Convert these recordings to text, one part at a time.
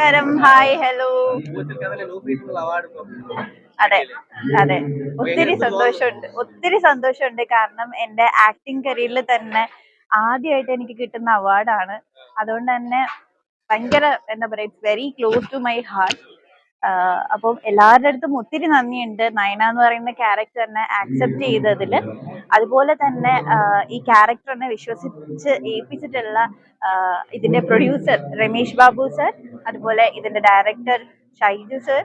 നമസ്കാരം. Hi hello. അതെ അതെ. ഒത്തിരി സന്തോഷമുണ്ട്. ഒത്തിരി സന്തോഷമുണ്ട്. കാരണം എന്റെ ആക്ടിങ് കരിയറിൽ തന്നെ ആദ്യമായിട്ട് എനിക്ക് കിട്ടുന്ന അവാർഡാണ്. അതുകൊണ്ട് തന്നെ ഭയങ്കര എന്താ പറയാ it's very close to my heart അപ്പം എല്ലാവരുടെ അടുത്തും ഒത്തിരി നന്ദിയുണ്ട്. നയന എന്ന് പറയുന്ന ക്യാരക്ടറിനെ ആക്സെപ്റ്റ് ചെയ്തതിൽ അതുപോലെ തന്നെ ഈ ക്യാരക്ടറിനെ വിശ്വസിച്ച് ഏൽപ്പിച്ചിട്ടുള്ള ഇതിന്റെ പ്രൊഡ്യൂസർ രമേശ് ബാബു സർ അതുപോലെ ഇതിന്റെ ഡയറക്ടർ ഷൈജു സർ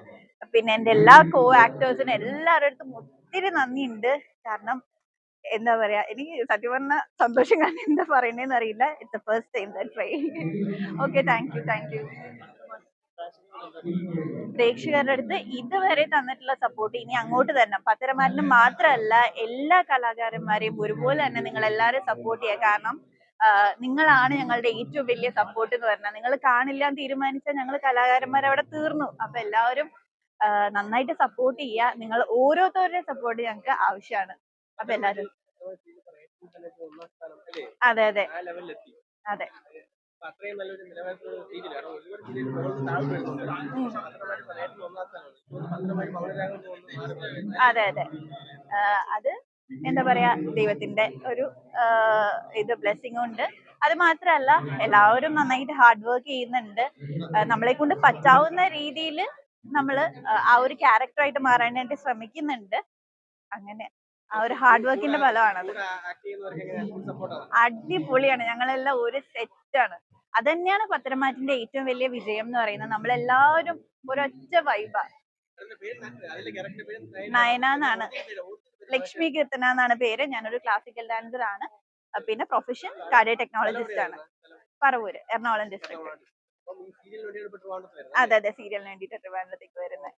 പിന്നെ എന്റെ എല്ലാ കോ ആക്ടേഴ്സിനും എല്ലാവരുടെ അടുത്തും ഒത്തിരി നന്ദിയുണ്ട്. കാരണം എന്താ പറയാ എനിക്ക് സത്യം പറഞ്ഞ സന്തോഷം കാരണം എന്താ പറയുന്നതെന്ന് അറിയില്ല. It's first time try okay thank you thank you പ്രേക്ഷകരുടെ അടുത്ത് ഇതുവരെ തന്നിട്ടുള്ള സപ്പോർട്ട് ഇനി അങ്ങോട്ട് തരണം. പത്തരമാരിന് മാത്രമല്ല എല്ലാ കലാകാരന്മാരെയും ഒരുപോലെ തന്നെ നിങ്ങൾ എല്ലാവരും സപ്പോർട്ട് ചെയ്യുക കാരണം നിങ്ങളാണ് ഞങ്ങളുടെ ഏറ്റവും വലിയ സപ്പോർട്ട് എന്ന് പറഞ്ഞാൽ നിങ്ങൾ കാണില്ല തീരുമാനിച്ചാൽ ഞങ്ങൾ കലാകാരന്മാർ അവിടെ തീർന്നു. അപ്പൊ എല്ലാവരും നന്നായിട്ട് സപ്പോർട്ട് ചെയ്യുക. നിങ്ങൾ ഓരോരുത്തരുടെ സപ്പോർട്ട് ഞങ്ങൾക്ക് ആവശ്യമാണ്. അപ്പൊ എല്ലാവരും അതെ അതെ. അതെ. അതെ അതെ. അത് എന്താ പറയാ ദൈവത്തിന്റെ ഒരു ഇത് ബ്ലെസ്സിങ് ഉണ്ട്. അത് മാത്രല്ല എല്ലാവരും നന്നായിട്ട് ഹാർഡ് വർക്ക് ചെയ്യുന്നുണ്ട്. നമ്മളെ കൊണ്ട് പറ്റാവുന്ന രീതിയിൽ നമ്മൾ ആ ഒരു ക്യാരക്ടറായിട്ട് മാറാനായിട്ട് ശ്രമിക്കുന്നുണ്ട്. അങ്ങനെ ആ ഒരു ഹാർഡ് വർക്കിന്റെ ഫലമാണത്. അടിപൊളിയാണ്. ഞങ്ങളെല്ലാം ഒരു സെറ്റാണ് അത് തന്നെയാണ് പത്തരമാറ്റിന്റെ ഏറ്റവും വലിയ വിജയം എന്ന് പറയുന്നത്. നമ്മളെല്ലാവരും ഒരൊറ്റ വൈബ നയന. എന്നാണ് ലക്ഷ്മി കീർത്തന എന്നാണ് പേര്. ഞാനൊരു ക്ലാസിക്കൽ ഡാൻസർ ആണ്. പിന്നെ പ്രൊഫഷൻ കാർഡിയ ടെക്നോളജിസ്റ്റ് ആണ്. പറവൂര് എറണാകുളം ഡിസ്ട്രിക്ട് അതെ അതെ സീരിയലിന് വേണ്ടിയിട്ട് ട്രിവാൻഡ്രത്തേക്ക് വരുന്നത്.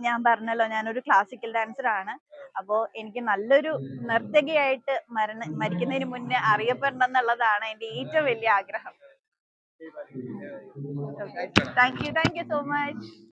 ഞാൻ പറഞ്ഞല്ലോ ഞാനൊരു ക്ലാസിക്കൽ ഡാൻസർ ആണ്. അപ്പോ എനിക്ക് നല്ലൊരു നർത്തകിയായിട്ട് മരണ മരിക്കുന്നതിന് മുന്നേ അറിയപ്പെടണം എന്നുള്ളതാണ് എന്റെ ഏറ്റവും വലിയ ആഗ്രഹം. Thank you thank you so much